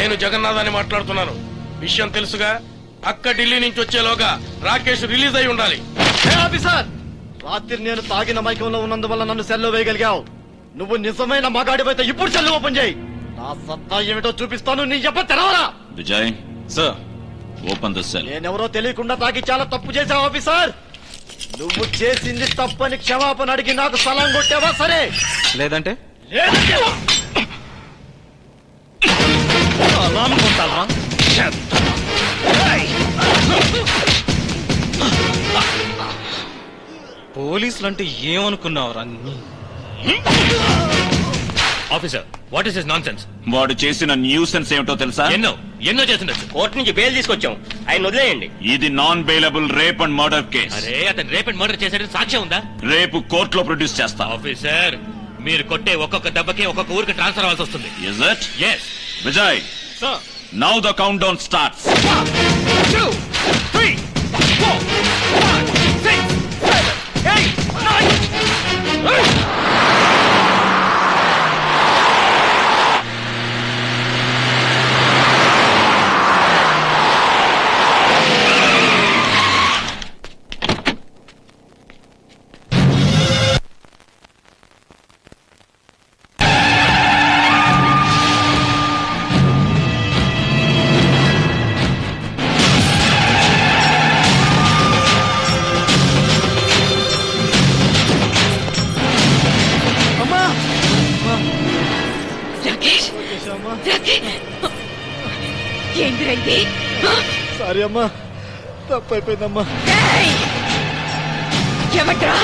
నేను జగన్నాథ్ అని మాట్లాడుతున్నాను విషయం తెలుసుగా అక్క ఢిల్లీ నుంచి వచ్చేలోగా రాకేష్ రిలీజ్ అయి ఉండాలి. ఏ ఆఫీసర్! రాత్రి నేను తాగిన మైకంలో ఉన్నందువల్ల నన్ను సెల్లో వేయగలిగావు. నువ్వు నిజమైన మగాడివైతే ఇప్పుడు సెల్లు ఓపెన్ చేయి. నా సత్తా ఏమిటో చూపిస్తాను నీ చెప్ప తెరవరా! Vijay sir open the cell. నేనెవరో తెలియకుండా తాగి చాలా తప్పు చేశావు ఆఫీసర్! నువ్వు చేసింది తప్పని క్షమాపణ అడిగి నాకు సలాం కొట్టావా? సరే! లేదంటే లేదంటే సలాం కొట్టాలా పోలీసులు అంటే ఏమనుకున్నావురా? Officer what is is non sense వాడు చేసిన న్యూసెన్స్ ఏమిటో తెలుసా? ఎన్నో ఎన్నో చేస్తుండొచ్చు. కోర్టు నుంచి బెయిల్ తీసుకొచ్చాం. ఆయన వదిలేయండి. ఇది non bailable rape and murder case అరే అతను రేప్ అండ్ మర్డర్ చేశాడని సాక్ష్యం ఉందా? రేపు కోర్టులో ప్రొడ్యూస్ చేస్తా. ఆఫీసర్ మీరు కొట్టే ఒక్కొక్క దెబ్బకి ఒక్కొక్క ఊరికి ట్రాన్స్ఫర్ అవ్వాల్సి వస్తుంది. Now the countdown starts. One, two, three, four, five, six, seven, eight, nine. అమ్మా. తప్పైపోయిందమ్మా. ఏయ్! ఎవడ్రా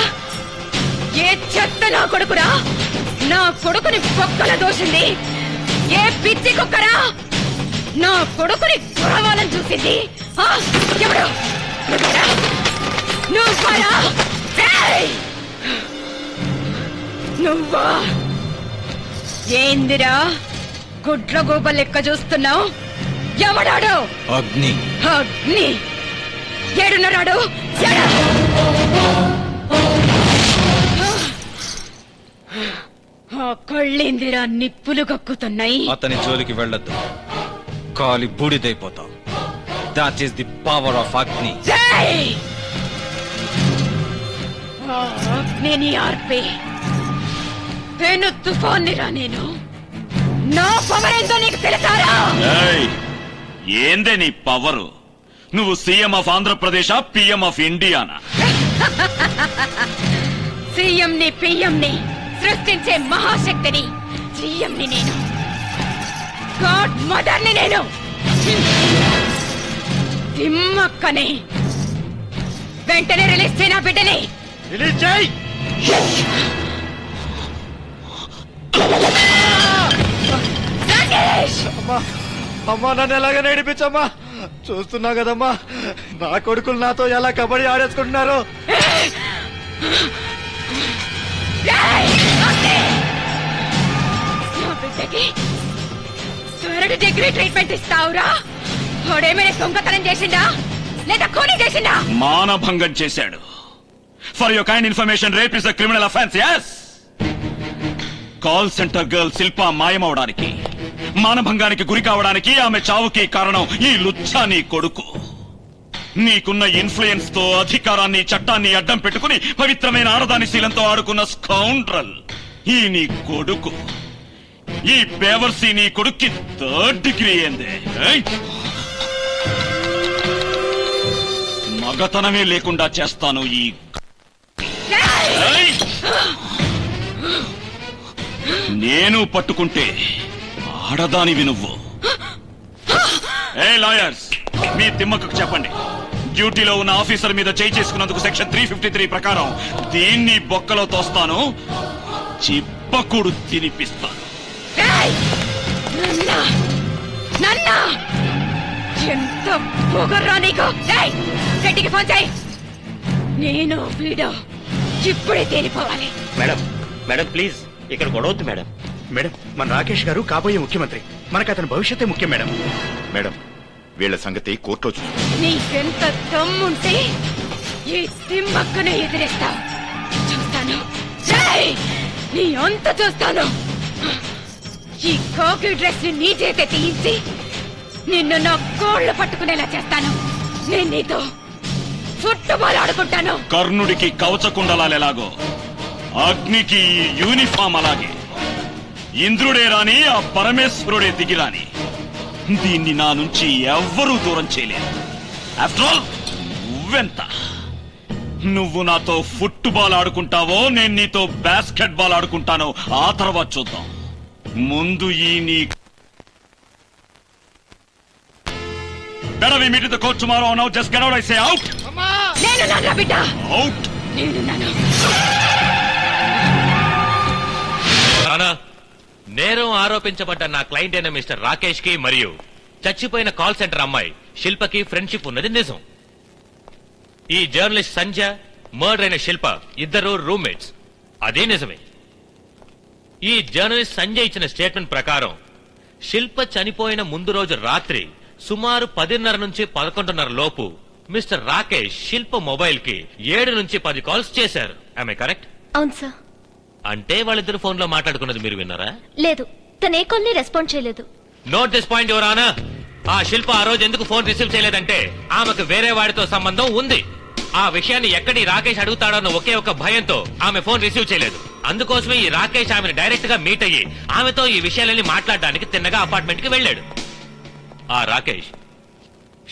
ఏ చెత్త నా కొడుకురా? నా కొడుకుని కుక్కల దోషింది ఏ పిచ్చి కుక్కరా? నా కొడుకుని కురవాలని చూసింది. ఆ? ఎవడు నువ్వరా? నువ్వా? ఏందిరా? గుడ్ల గోప లెక్క చూస్తున్నావు? ఎవడాడు? అగ్ని. అగ్ని. ఏడున్నరాడు? కళ్ళేందిరా నిప్పులు కక్కుతున్నాయి? అతని జోలికి వెళ్ళొద్దు. కాలి బూడిదైపోతావు. That is the power of Agni. అగ్నిని ఆర్పే. పెను తుఫాన్నిరా నేను. నా పవర్ ఏందో నీకు తెలుసారా? ఏందే నీ పవరు? నువ్వు CM of Andhra Pradesh PM of Indiana? CM ని పిఎం ని సృష్టించే మహాశక్తిని సీఎం ని నేను. గాడ్ మదర్ని నేను. తిమ్మక్కని. వెంటనే రిలీజ్ చేయనా బిడ్డని. రిలీజ్ చేయి! అమ్మా! అమ్మా నన్ను ఎలాగ నేడిపించమ్మా చూస్తున్నా కదమ్మా. నా కొడుకులు నాతో ఎలా కబడ్డీ ఆడేసుకుంటున్నారు. డిగ్రీ ట్రీట్మెంట్ ఇస్తావురా? వాడేమైనా దొంగతనం చేసిండా? లేదా ఖూనీ చేసిండా? మానభంగం చేశాడు. For your kind information rape is a criminal offence yes call center girl Shilpa మాయమవడానికి మానభంగానికి గురి కావడానికి ఆమె చావుకి కారణం ఈ లుచ్చా నీ కొడుకు నీకున్న ఇన్ఫ్లుయెన్స్తో అధికారాన్ని చట్టాన్ని అడ్డం పెట్టుకుని పవిత్రమైన ఆడదాని శీలంతో ఆడుకున్న స్కౌండ్రల్ ఈ నీ కొడుకు ఈ పేవర్సీ నీ కొడుక్కి థర్డ్ డిగ్రీ ఏందే! మగతనమే లేకుండా చేస్తాను ఈ! నేను పట్టుకుంటే ఆడదానివి నువ్వు. ఏ లాయర్స్ మీ తిమ్మకు చెప్పండి. డ్యూటీలో ఉన్న ఆఫీసర్ మీద చేయి చేసుకున్నందుకు సెక్షన్ త్రీ ఫిఫ్టీ త్రీ ప్రకారం దీన్ని బొక్కలో తోస్తాను చిప్పకుడు తినిపిస్తాను. ఏయ్! నన్న! నన్న! ఎంత పొగర్రా నీకు? ఏయ్! గట్టికి ఫోన్ చేయి. నేను వీడు. ఇప్పుడే తేలిపోవాలి. మేడం మేడం ప్లీజ్ ఇక్కడ గొడవద్దు మేడం. మేడం మన రాకేష్ గారు కాబోయే ముఖ్యమంత్రి. మనకు అతని భవిష్యత్తే ముఖ్యం మేడం. మేడం వీళ్ళ సంగతి కోర్టులో నీకెంత దమ్ముంటే ఈ చూస్తాను! నీ అంత చూస్తాను. ఈ కాకి డ్రెస్ని నీ చేత తీయించి నిన్ను నా కోళ్ళు పట్టుకునేలా చేస్తాను. నేను నీతో ఫుట్బాల్ ఆడుకుంటాను. కర్ణుడికి కవచకుండలాలెలాగో అగ్నికి ఈ యూనిఫామ్ అలాగే. ఇంద్రుడే రాని ఆ పరమేశ్వరుడే దిగిరాని దీన్ని నా నుంచి ఎవ్వరూ దూరం చేయలేరు ఆఫ్టర్ ఆల్ నువ్వెంత నువ్వు నాతో ఫుట్బాల్ ఆడుకుంటావో నేను నీతో బాస్కెట్ బాల్ ఆడుకుంటానో ఆ తర్వాత చూద్దాం ముందు ఈ నీ Better we meet at the court tomorrow. Now just get out. I say out. నేను నా బిడ్డ Out. నేను నాను నేరం ఆరోపించబడ్డ నా క్లయింట్ అయిన మిస్టర్ రాకేష్కి మరియు చచ్చిపోయిన కాల్ సెంటర్ అమ్మాయి శిల్పకి ఫ్రెండ్షిప్ ఉన్నది నిజం. ఈ జర్నలిస్ట్ సంజయ్ మర్డర్ అయిన శిల్ప ఇద్దరు రూమ్మేట్స్ అదే నిజమే. ఈ జర్నలిస్ట్ సంజయ్ ఇచ్చిన స్టేట్మెంట్ ప్రకారం శిల్ప చనిపోయిన ముందు రోజు రాత్రి సుమారు పదిన్నర నుంచి పదకొండున్నర లోపు మిస్టర్ రాకేష్ శిల్ప మొబైల్కి ఏడు నుంచి పది కాల్స్ చేశారు. ఆమె కరెక్ట్ అవును సార్ అంటే వాళ్ళిద్దరు ఫోన్లో మాట్లాడుకున్నది మీరు విన్నారా? లేదు తను ఏ కాల్ని రెస్పాండ్ చేయలేదు. నోట్ దిస్ పాయింట్ ఎవరానా ఆ శిల్ప ఆ రోజు ఎందుకు ఫోన్ రిసీవ్ చేయలేదంటే ఆమెకు వేరే వాడితో సంబంధం ఉంది. ఆ విషయాన్ని ఎక్కడి రాకేష్ అడుగుతాడన్న ఒకే ఒక భయంతో ఆమె ఫోన్ రిసీవ్ చేయలేదు. అందుకోసమే ఈ రాకేష్ ఆమెను డైరెక్ట్గా మీట్ అయ్యి ఆమెతో ఈ విషయాలన్నీ మాట్లాడడానికి తిన్నగా అపార్ట్మెంట్కి వెళ్ళాడు. ఆ రాకేష్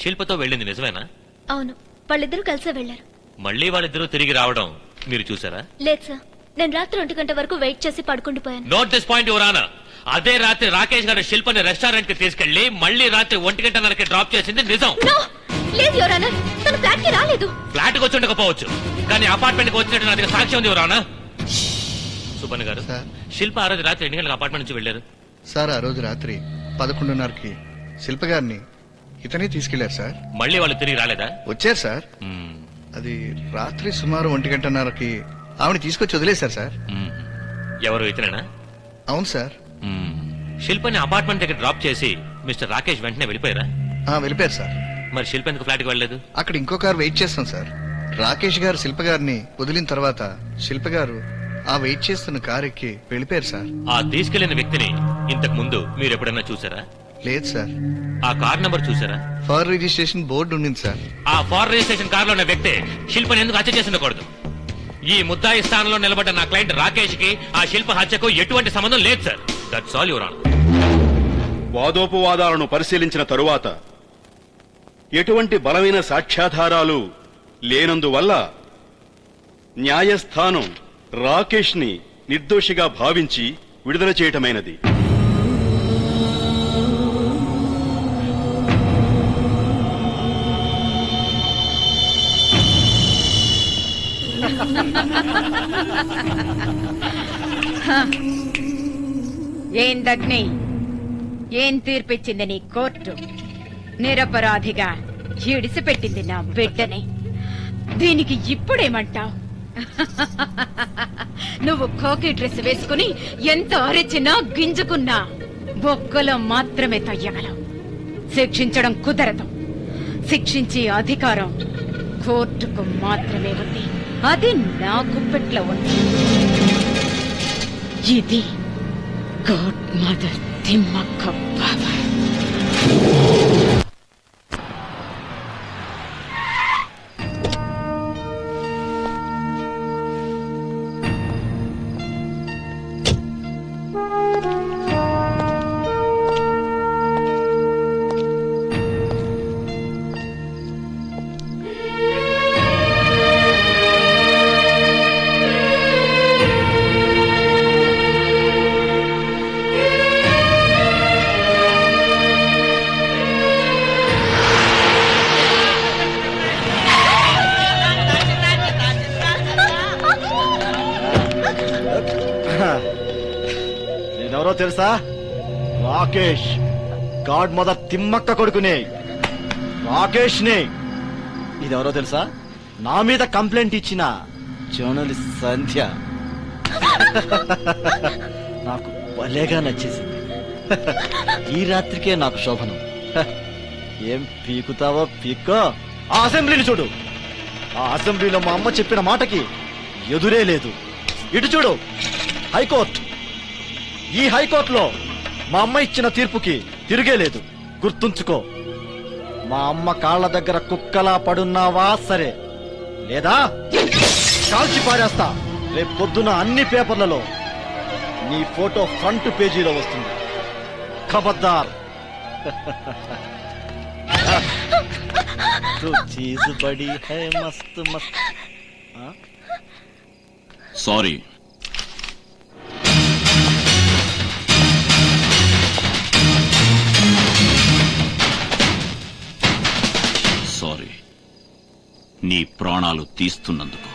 శిల్పతో వెళ్ళింది నిజమేనా? అవును వాళ్ళిద్దరూ కలిసే వెళ్ళారు మళ్ళీ వాళ్ళిద్దరూ తిరిగి రావడం మీరు చూసారా? లేదు సార్. నేను రాత్రి ఒంటి గంట వరకు వెయిట్ చేసి పడుకుండిపోయాను నోట్ దిస్ పాయింట్ యువరానా అదే రాత్రి రాకేష్ గారు శిల్పని రెస్టారెంట్కి తీసుకెళ్ళి మళ్ళీ రాత్రి ఒంటి గంటన్నరకి డ్రాప్ చేసింది నిజం. నో లేదు యువరానా తన ఫ్లాట్కి రాలేదు. ఫ్లాట్కి వచ్చి ఉండకపోవచ్చు. కానీ అపార్ట్మెంట్కి వచ్చినట్టు నాకు సాక్ష్యం ఉంది ఎవరానా సుబ్బన్ గారు సార్. శిల్ప ఆ రోజు రాత్రి ఎన్ని గంటలకు అపార్ట్మెంట్ నుంచి వెళ్ళారు? సార్ ఆ రోజు రాత్రి పదకొండున్నరకి శిల్ప గారిని ఇతనే తీసుకెళ్ళారు సార్ మళ్ళీ వాళ్ళు తిరిగి రాలేదా? వచ్చారు సార్ మ్మ్. అది రాత్రి సుమారు ఒంటి గంటన్నరకి ఆవిడ తీసుకొచ్చి వదిలేశారు సార్. మ్మ్. ఎవరు ఇతనేనా? అవును సార్. మ్మ్. శిల్పని అపార్ట్మెంట్ దగ్గర డ్రాప్ చేసి మిస్టర్ రాకేష్ వెంటనే వెళ్ళిపోయారా? ఆ, వెళ్ళిపోయారు సార్. మరి శిల్ప ఎందుకు ఫ్లాట్కి వెళ్ళలేదు? అక్కడ ఇంకో కారు వెయిట్ చేస్తాం సార్. రాకేష్ గారు శిల్ప గారిని వదిలిన తర్వాత శిల్ప గారు ఆ వెయిట్ చేస్తున్న కారు ఎక్కి వెళ్ళిపోయారు సార్. ఆ తీసుకెళ్ళిన వ్యక్తిని ఇంతకు ముందు మీరు ఎప్పుడైనా చూసారా? లేదు సార్. ఆ కార్ నంబర్ చూసారా? ఫార్ రిజిస్ట్రేషన్ బోర్డు ఉండింది సార్. ఆ ఫార్ రిజిస్ట్రేషన్ కార్లో ఉన్న వ్యక్తి శిల్పని ఎందుకు హత్య చేసి ఉండకూడదు ఈ ముద్దాయి స్థానంలో నిలబడ్డ నా క్లయింట్ రాకేష్కి ఆ శిల్ప హత్యకు ఎటువంటి సంబంధం లేదు సార్. దట్స్ ఆల్ యువర్ వాదోపవాదాలను పరిశీలించిన తరువాత ఎటువంటి బలమైన సాక్ష్యాధారాలు లేనందువల్ల న్యాయస్థానం రాకేష్ని నిర్దోషిగా భావించి విడుదల చేయటమైనది. ఏందగ్ని ఏం తీర్పిచ్చింది నీ కోర్టు? నిరపరాధిగా ఇడిసిపెట్టింది నా బిడ్డని. దీనికి ఇప్పుడేమంటావు? నువ్వు కోకి డ్రెస్ వేసుకుని ఎంత అరిచినా గింజుకున్నా బొక్కలో మాత్రమే తయ్యగలవు. శిక్షించడం కుదరదు. శిక్షించే అధికారం కోర్టుకు మాత్రమే ఉంది. అది నా గుప్పెట్లో ఉంది ఇది గాడ్ మదర్ తిమ్మక్క పవర్ నేనెవరో తెలుసా? రాకేష్. గాడ్ మదర్ తిమ్మక్క కొడుకునే. రాకేష్ నే ఇదెవరో తెలుసా? నా మీద కంప్లైంట్ ఇచ్చిన జర్నలిస్ట్ సంధ్య. నాకు భలేగా నచ్చేసింది. ఈ రాత్రికే నాకు శోభనం. ఏం పీకుతావో పీక్కో? ఆ అసెంబ్లీని చూడు. ఆ అసెంబ్లీలో మా అమ్మ చెప్పిన మాటకి ఎదురే లేదు. ఇటు చూడు. హైకోర్టు. ఈ హైకోర్టులో మా అమ్మ ఇచ్చిన తీర్పుకి తిరిగేలేదు గుర్తుంచుకో. మా అమ్మ కాళ్ళ దగ్గర కుక్కలా పడున్నావా? సరే. లేదా? కాల్చి పారేస్తా. రేపు పొద్దున అన్ని పేపర్లలో నీ ఫోటో ఫ్రంట్ పేజీలో వస్తుంది. ఖబర్దార్. సారీ. నీ ప్రాణాలు తీస్తున్నందుకు.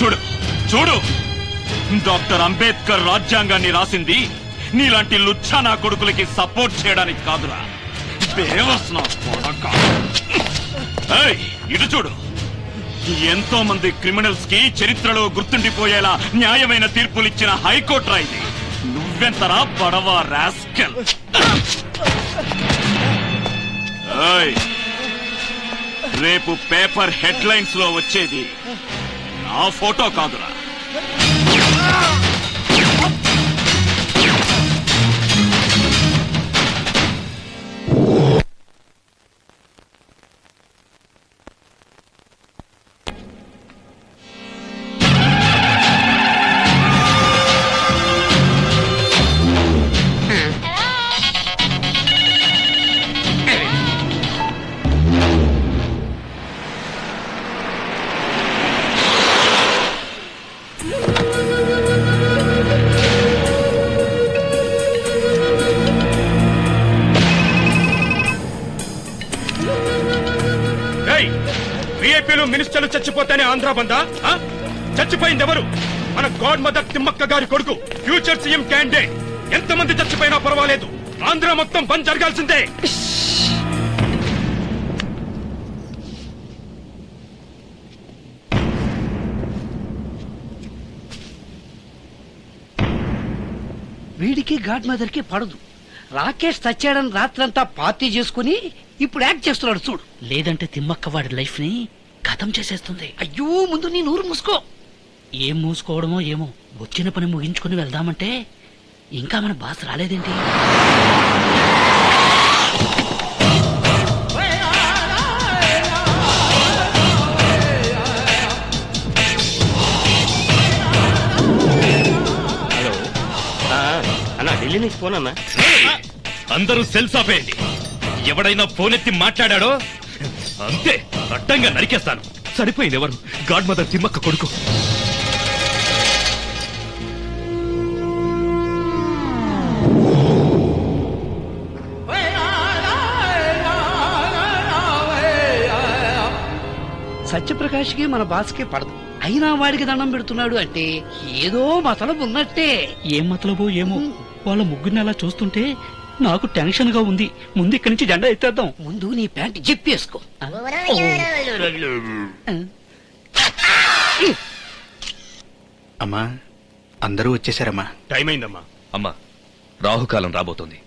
చూడు చూడు! డాక్టర్ అంబేద్కర్ రాజ్యాంగాన్ని రాసింది నీలాంటి లుచ్చా నా కొడుకులకి సపోర్ట్ చేయడానికి కాదురా. దేవస్నా కొడక. ఇటు చూడు. ఎంతో మంది క్రిమినల్స్కి చరిత్రలో గుర్తుండిపోయేలా న్యాయమైన తీర్పులిచ్చిన హైకోర్టు రా ఇది నువ్వెంతరా బడవ రాస్కల్? రేపు పేపర్ హెడ్లైన్స్లో వచ్చేది నా ఫోటో కాదురా. చచ్చిపోతేనే ఆంధ్ర బందా? ఆ? చచ్చిపోయింది ఎవరు మన గాడ్ మదర్ తిమ్మక్క గారి కొడుకు. ఫ్యూచర్ సీఎం క్యాండిడేట్ ఎంతమంది చచ్చిపోయినా పర్వాలేదు. ఆంధ్ర మొత్తం బంద్ జరగాల్సిందే. వీడికి గాడ్ మదర్కి పడదు. రాకేష్ చచ్చాడని రాత్రంతా పార్టీ చేసుకుని ఇప్పుడు యాక్ట్ చేస్తున్నాడు చూడు. లేదంటే తిమ్మక్క వాడి లైఫ్ ఖతం చేసేస్తుంది. అయ్యో ముందు నీ నూరు మూసుకో. ఏం మూసుకోవడమో ఏమో వచ్చిన పని ముగించుకుని వెళ్దామంటే ఇంకా మన బాస్ రాలేదేంటి? హలో. అన్న ఢిల్లీ నుంచి ఫోన్ అన్నా. అందరూ సెల్స్ ఆపేయండి. ఎవడైనా ఫోన్ ఎత్తి మాట్లాడాడో? అంతే. అడ్డంగా నరికేస్తాను. సరిపోయింది ఎవరు? గాడ్ మదర్ తిమ్మక్క కొడుకు. సత్యప్రకాష్కి మన బాస్కి పడదు. అయినా వాడికి దండం పెడుతున్నాడు అంటే ఏదో మతలం ఉన్నట్టే. ఏం మతలబో ఏమో? వాళ్ళ ముగ్గురిని అలా చూస్తుంటే నాకు టెన్షన్గా ఉంది. ముందు ఇక్కడి నుంచి జెండా ఎత్తేద్దాం. ముందు నీ ప్యాంట్ జిప్పేసుకో అమ్మా అందరూ వచ్చేసారమ్మా. టైం అయిందమ్మా అమ్మా రాహుకాలం రాబోతోంది.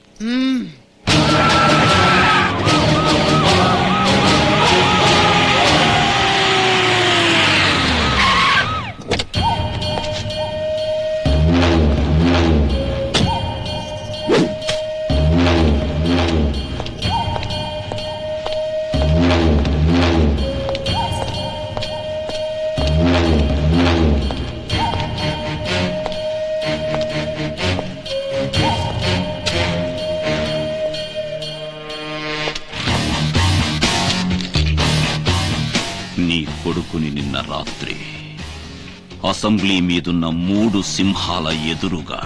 అసెంబ్లీ మీదున్న మూడు సింహాల ఎదురుగా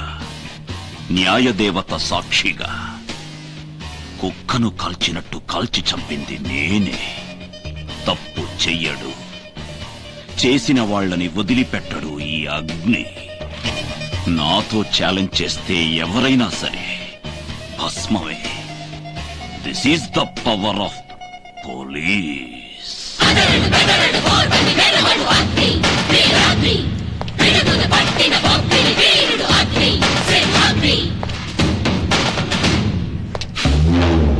న్యాయదేవత సాక్షిగా కుక్కను కాల్చినట్టు కాల్చి చంపింది నేనే తప్పు చెయ్యడు చేసిన వాళ్ళని వదిలిపెట్టడు ఈ అగ్ని నాతో ఛాలెంజ్ చేస్తే ఎవరైనా సరే భస్మమే this is the power of police పట్టిన పట్టిన వీరుడు అగ్ని సింహాగ్ని.